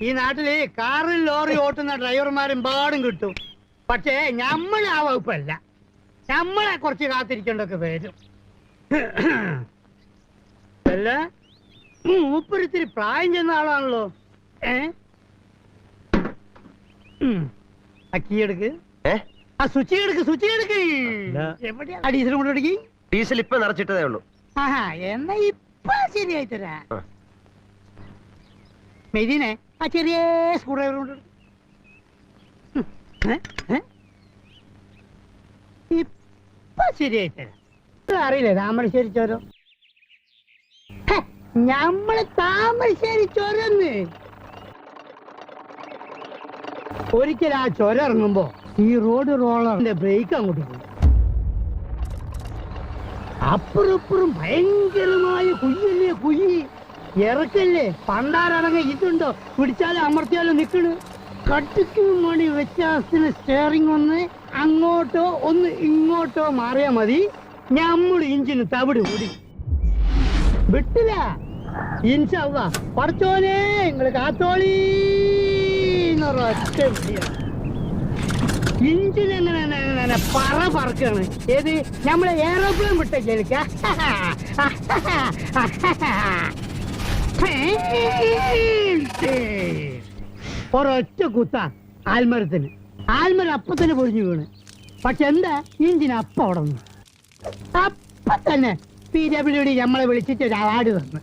ഈ നാട്ടിൽ കാറിൽ ലോറി ഓട്ടുന്ന ഡ്രൈവർമാരും പാടും കിട്ടും. പക്ഷേ നമ്മളെ ആ വകുപ്പല്ല. നമ്മളെ കുറച്ച് കാത്തിരിക്കേണ്ടൊക്കെ വരും. അല്ല മൂപ്പരിത്തിരി പ്രായം ചെന്ന ആളാണല്ലോ. ഏ? അക്കിയെടുക്ക് ആ കീ എടുക്ക്. സ്വിച്ച് എടുക്ക് സ്വിച്ച് എടുക്ക്. അല്ല. എവിടെയാ? ആ ഡീസൽ കൊണ്ട് എടുക്കി ഡീസൽ ഇപ്പൊ നിറച്ചിട്ടതേ ഉള്ളൂ. ആഹാ എന്നാ ഇപ്പൊ ശരിയായി തരാ. ആ. ആ ചെറിയ സ്ക്രൂ ഡ്രൈവർ? ഇപ്പൊ ശരിയായി തരാം. അറിയില്ലേ താമരശ്ശേരി ചോരോ ഞമ്മൾ താമരശ്ശേരി ചോരന്ന് ഒരിക്കൽ ആ ചൊര ഇറങ്ങുമ്പോ ഈ റോഡ് റോളറിന്റെ ബ്രേക്ക് അങ്ങോട്ട് പോയി. അപ്പുറം ഇപ്പുറം ഭയങ്കരമായ ഇറക്കല്ലേ പണ്ടാരടങ്ങ ഇതുണ്ടോ? പിടിച്ചാലും അമർത്തിയാലും നിൽക്കണ്. കട്ടിക്കും മണി വ്യത്യാസത്തിന് സ്റ്റിയറിംഗ് ഒന്ന് അങ്ങോട്ടോ ഒന്ന് ഇങ്ങോട്ടോ മാറിയാ മതി. നമ്മൾ ഇഞ്ചിന് തവിട് കൂടി. വിട്ടില്ല. ഇൻഷല്ല പഠിച്ചോനെ നിങ്ങൾ കാത്തോളീ എന്നൊരൊറ്റ ഇഞ്ചിൻ എങ്ങനെ പറ പറക്കാണ്. ഏത്? നമ്മളെ എയറോപ്ലെയിൻ വിട്ടേക്ക ഒരൊറ്റ കുത്ത ആൽമരത്തിന്. ആൽമരം അപ്പൊ തന്നെ പൊഴിഞ്ഞു വീണ്. പക്ഷെ എന്താ ഇഞ്ചിൻ അപ്പ ഉടന്നു അപ്പൊ തന്നെ പി ഡബ്ല്യു ഡി നമ്മളെ വിളിച്ചിട്ട് ഒരു അവാർഡ് തന്നു